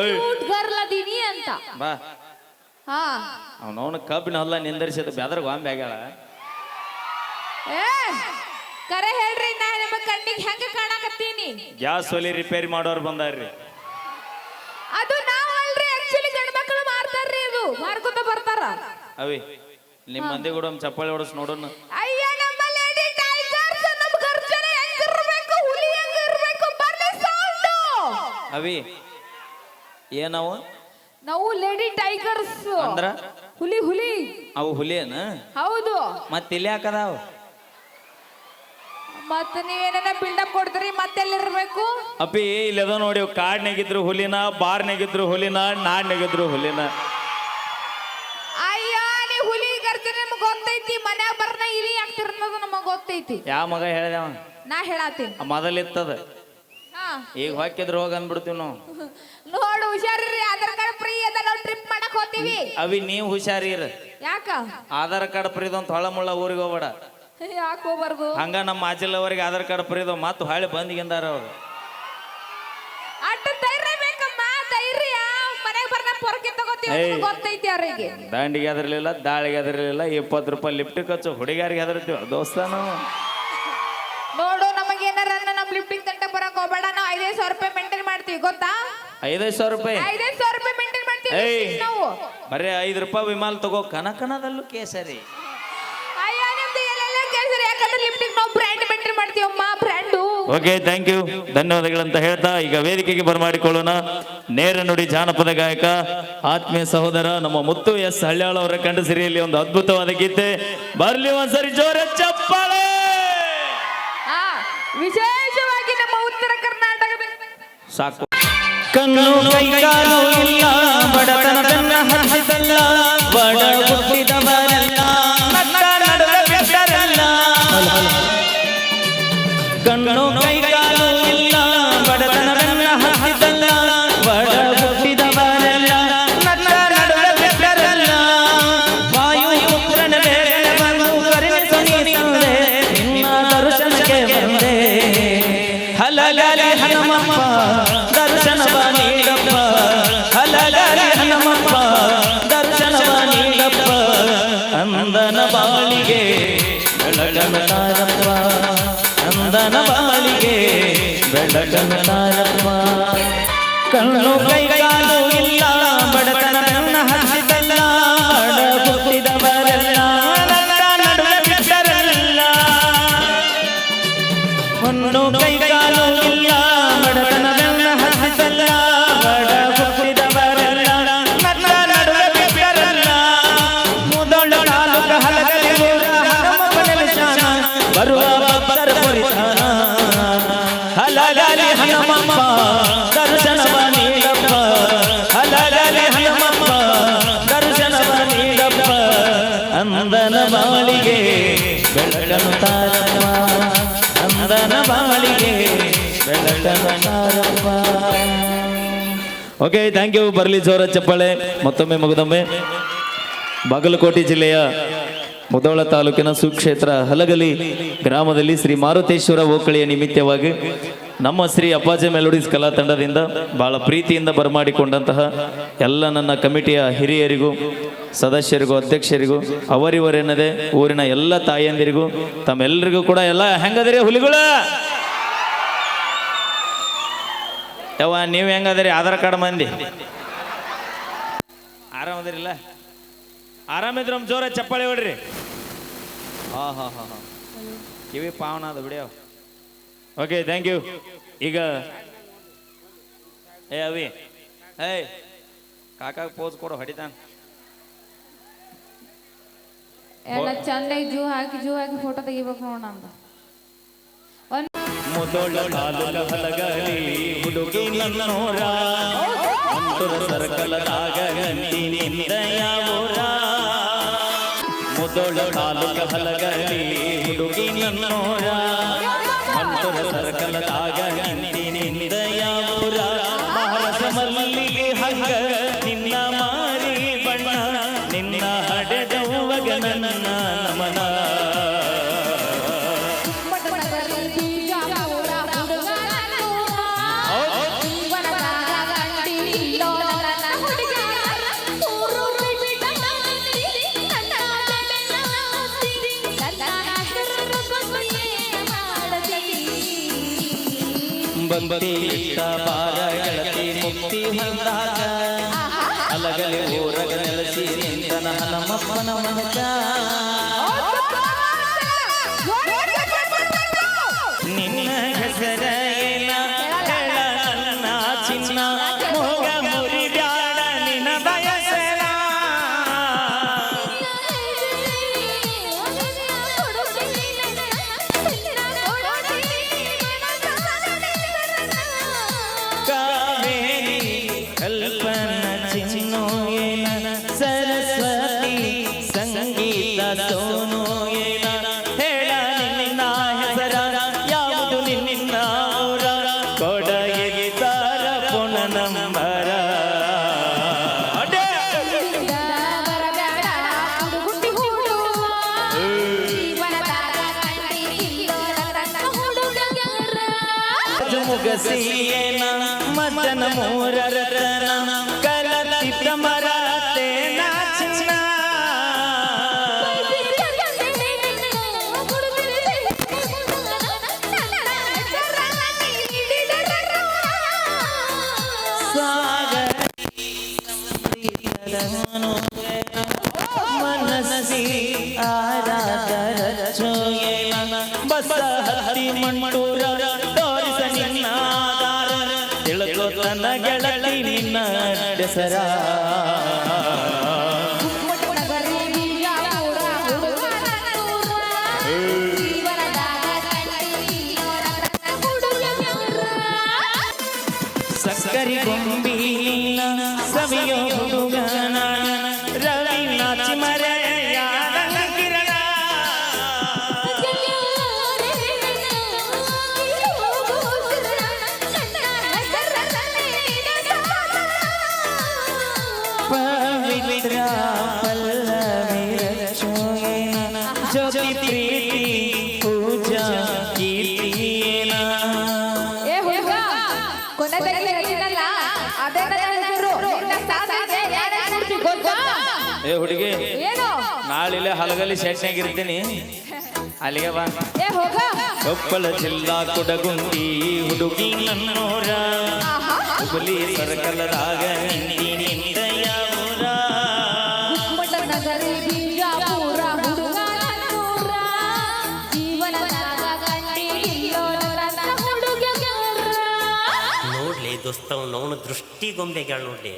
ಏಯ್. Cute girl ಅದೀನಿ ಅಂತ. ಬಾ. ಹಾ. ಅವನವನ ಕಬ್ಬಿನ ಹೊಲ ನಿಂದರಿಸಿದ ಬೆದ್ರ ಗೊಂಬೆ ಆಗ್ಯಾಳ. ಏ ಕರೆ ಹೇಳ್ರಿ ನಾ ನಿಮ್ಮ ಕಣ್ಣಿಗೆ ಹೆಂಗ ಕಾಣಕತ್ತೀನಿ? ಗ್ಯಾಸ್ ಒಲಿ ರಿಪೇರಿ ಮಾಡೋರು ಬಂದಾರ್ರಿ. ಅದು ನಾವು ಅಲ್ರಿ ಆಕ್ಚುಲಿ ಗಂಡ ಮಕ್ಕಳು ಮಾಡ್ತಾರ್ರಿ ಇದು ಮಾಡ್ಕೊತ ಬರ್ತಾರ. ಅವಿ ನಿಮ್ಮ ಮಂದಿ ಕೂಡ ಒಂದು ಚಪ್ಪಾಳಿ ಹೊಡಸ್ ನೋಡೋಣ. ಅಯ್ಯ ನಮ್ಮ ಲೇಡಿ ಟೈಗರ್ಸ್ ನಮ್ಮ ಗರ್ಜನೆ ಹೆಂಗಿರ್ಬೇಕು ಹುಲಿ ಹೆಂಗಿರ್ಬೇಕು ಬರ್ಲಿ ಸೌಂಡ್. ಅವಿ ಏನವು? ನಾವು ಲೇಡಿ ಟೈಗರ್ಸ್. ಅಂದ್ರ? ಹುಲಿ ಹುಲಿ. ಅವು ಹುಲಿಯನ? ಹೌದು. ಮತ್ತೆ ಇಲ್ಲಿ ಯಾಕದಾವ ಮತ್ತ ನೀವೇನ ಬಿಲ್ಡಪ್ ಕೊಡ್ತೀರಿ ಮತ್ತೆಲ್ಲಿರ್ಬೇಕು ಅಪ್ಪಿ ಇಲ್ಲದ ನೋಡಿ ಕಾಡ್ನಾಗಿದ್ರು ಹುಲಿನ ಬಾರ್ನಾಗಿದ್ರು ಹುಲಿನ ನಾಡ್ನಾಗಿದ್ರು ಹುಲಿನ. ಅಯ್ಯ ನೀ ಹುಲಿ ಕರ್ತೀರಿ ನಮಗ್ ಗೊತ್ತೈತಿ ಮನ್ಯಾಗ ಬರ್ನ ಇಲಿ ಆಗ್ತಿರ ಅನ್ನೋದು ನಮಗ್ ಗೊತ್ತೈತಿ. ಯಾವ ಮಗ ಹೇಳ್ದವ ನಾ ಹೇಳತ್ತೀನಿ ಮೊದಲಿತ್ತದ. ಈಗ ಹಾಕಿದ್ರೆ ಹೋಗಿ ಅಂದ್ಬಿಡ್ತೀವಿ ನಾವು. ನೋಡು ಹುಷಾರಿರಿ. ಆಧಾರ್ ಕಾರ್ಡ್ ಫ್ರೀ ಅದ ನಾವು ಟ್ರಿಪ್ ಮಾಡಕ್ ಹೋಗ್ತೀವಿ. ಅವಿ ನೀವು ಹುಷಾರಿರ ಯಾಕ? ಆಧಾರ್ ಕಾರ್ಡ್ ಪ್ರಿದೊಂದು ಹೊಳ ಮುಳ್ಳ ಊರಿಗೆ ಹೋಗ್ಬೇಡ. ಯಾಕೆ ಹೋಗ್ಬಾರ್ದು? ಹಂಗ ನಮ್ಮ ಆಚಿಲ್ಲವರಿಗೆ ಆಧಾರ್ ಕಾರ್ಡ್ ಫ್ರೀದ ಮತ್ತು ಹೊಳ್ಳಿ ಬಂದಿಗಿಂದಾರ ಅವ್ರು. ಅಟ್ಟ ಧೈರ್ಯ ಬೇಕಮ್ಮ ಧೈರ್ಯ. ಮನೆಗೆ ಬರ್ನ ಪೊರಕೆ ತಗೋತೀವಿ ಏಯ್. ಗೊತ್ತೈತಿ ಅವ್ರಿಗೆ. ದಂಡಿಗೆ ಹೆದರ್ಲಿಲ್ಲ ದಾಳಿಗೆ ಹೆದರ್ಲಿಲ್ಲ ಇಪ್ಪತ್ತು ರೂಪಾಯಿ ಲಿಫ್ಟ್ ಕಚ್ಚು ಹುಡುಗಿಯಾರಿಗೆ ಹೆದರ್ತೀವಿ. ದೋಸ್ತ ನಾವು. ನೋಡು ನಮಗೇನಾರ ನಮ್ಮ ಲಿಫ್ಟಿಂಗ್ ತಂಟ ಬರಕ್ ಹೋಗ್ಬೇಡ ನಾವು ಐದೈದು ಸಾವಿರ ರೂಪಾಯಿ ಮೇಂಟೈನ್ ಮಾಡ್ತೀವಿ ಗೊತ್ತಾ? ಐದೈದು ಸಾವಿರ ರೂಪಾಯಿ? ಐದೈದು ಸಾವಿರ ರೂಪಾಯಿ ಮೇಂಟೈನ್ ಮಾಡ್ತೀವಿ ಏಯ್ ನಾವು? ಬರೀ ಐದು ರೂಪಾಯಿ ವಿಮಾನ ತಗೋ ಕನಕನದಲ್ಲೂ ಕೇಸರಿ. ಅಯ್ಯೋ ನಿಮ್ದು ಎಲ್ಲೆಲ್ಲ ಕೇಸರಿ? ಯಾಕಂದ್ರೆ ಲಿಫ್ಟಿಂಗ್ ನಾವು ಬ್ರ್ಯಾಂಡ್ ಮೇಂಟೈನ್ ಮಾಡ್ತೀವಮ್ಮ ಬ್ರ್ಯಾಂಡು ಓಕೆ ಥ್ಯಾಂಕ್ ಯು ಧನ್ಯವಾದಗಳಂತ ಹೇಳ್ತಾ ಈಗ ವೇದಿಕೆಗೆ ಬರಮಾಡಿಕೊಳ್ಳೋಣ. ನೇರ ನುಡಿ ಜಾನಪದ ಗಾಯಕ ಆತ್ಮೀಯ ಸಹೋದರ ನಮ್ಮ ಮುತ್ತು ಎಸ್ ಹಳ್ಯಾಳ ಅವರ ಕಂಡ ಸಿರಿಯಲ್ಲಿ ಒಂದು ಅದ್ಭುತವಾದ ಗೀತೆ. ಬರ್ಲಿ ಒಂದ್ಸರಿ ಜೋರ ಚಪ್ಪಾಳೆ! ಕರ್ನಾಟಕದ ಸಾಕು. ಕಣ್ಣು ಕೈಕಾಲು ಇಲ್ಲ ಬಡತನದನ್ನ ತಾರಪ್ಪ ನಂದನ ಬಾಳಿಗೆ ಬೆಳಗನ ತಾರಪ್ಪ ಕಣ್ಣು ಕೈಗಾಲು ಇಲ್ಲ ಬಡತನ ಓಕೆ ಥ್ಯಾಂಕ್ ಯು ಬರಲಿ ಜೋರ ಚಪ್ಪಾಳೆ. ಮತ್ತೊಮ್ಮೆ ಮಗದೊಮ್ಮೆ. ಬಾಗಲಕೋಟೆ ಜಿಲ್ಲೆಯ ಮುದೋಳ ತಾಲೂಕಿನ ಸುಕ್ಷೇತ್ರ ಹಲಗಲಿ ಗ್ರಾಮದಲ್ಲಿ ಶ್ರೀ ಮಾರುತೇಶ್ವರ ಓಕಳಿಯ ನಿಮಿತ್ತವಾಗಿ ನಮ್ಮ ಶ್ರೀ ಅಪ್ಪಾಜಿ ಮೆಲೋಡಿಸ್ ಕಲಾ ತಂಡದಿಂದ ಬಹಳ ಪ್ರೀತಿಯಿಂದ ಬರಮಾಡಿಕೊಂಡಂತಹ ಎಲ್ಲ ನನ್ನ ಕಮಿಟಿಯ ಹಿರಿಯರಿಗೂ, ಸದಸ್ಯರಿಗೂ, ಅಧ್ಯಕ್ಷರಿಗೂ, ಅವರಿವರೆನ್ನದೆ ಊರಿನ ಎಲ್ಲ ತಾಯಂದಿರಿಗೂ ತಮ್ಮೆಲ್ಲರಿಗೂ ಕೂಡ ಎಲ್ಲ ಹೆಂಗದ್ರೆ ಹುಲಿಗಳ! ಯವ್ವ, ನೀವು ಹೆಂಗದ್ರಿ? ಆಧಾರ್ ಕಾರ್ಡ್ ಮಂದಿ. ಆರಾಮದಿರಿಲ್ಲ ಆರಾಮಿದ್ರ ಜೋರ ಚಪ್ಪಾಳಿ ಹೊಡ್ರಿ. ಹಾ ಹಾ ಹಾ ಹಾ. ಕಿವಿ ಪಾವನ ಅದು ಬಿಡಿಯೋ ಓಕೆ ಥ್ಯಾಂಕ್ ಯು ಈಗ ಏ, ಅವಿ. ಏಯ್ ಕಾಕಾಗ ಪೋಸ್ ಕೊಡು, ಹೊಡಿತಾನ. ಎಲ್ಲ ಚಂದ ಜೂ ಹಾಕಿ ಜೂ ಹಾಕಿ ಫೋಟೋ ತೆಗಿಬೇಕು ನೋಡೋಣ ಮುದೋಳ ತಾಲೂಕ ಹಲಗಲಿ, ಹುಡುಗಿ ನನ್ನೋರ ಅಂತುರ ಸರ್ಕಲದಾಗ ಗಂಟಿನಿಂದ ಯಾವೂರ ಮುದೋಳ ತಾಲೂಕ ಹಲಗಲಿ, ಹುಡುಗಿ ನನ್ನೋರ ಅಂತುರ ಸರ್ಕಲದಾಗ ಗಂಟಿನಿಂದ ಮಹಾರಾಜ ಮಲ್ಲಿಗೆ ಹಂಗ ಭಕ್ತಿ ಇಟ್ಟ ಬಾರ ಗೆಳತಿ ಮುಕ್ತಿ ಹೊಂದಾಗ ಅಲಗಲಿ ಊರಗ ನೆಲಸಿ ನಿಂತನ ಹನುಮಪ್ಪನ ಮನಕ. ಮುಗಸಿಯೇನ ಮದನ ಮೂರ ರತನ ಕಲತಿತ ಮರತೇನ ಚಿನ್ನ ಮನಸ್ಸಿ ಆರಾಧರ ಚೋಯೇನ ಬಸ ಹತ್ತಿ ಮಂಟೂರ será. ಏ ಹುಡುಗಿ ಏನು? ನಾಳಿಲೆ ಹಲಗಲಿ ಶೆಟ್ನಾಗ ಇರ್ತೀನಿ ಅಲ್ಲಿಗೆ ಬಾ. ಏ ಹೋಗ. ಕೊಪ್ಪಳ ಜಿಲ್ಲಾ ಕುಡಗುಂಡಿ ಹುಡುಗಿ ನನ್ನೋರ. ಹುಬ್ಬಳ್ಳಿ ಸರ್ಕಲದಾಗ ನಿಂತಿ ದೋಸ್ತ ಅವನು ದೃಷ್ಟಿ ಗೊಂಬೆಗಳು ನೋಡ್ಲಿ.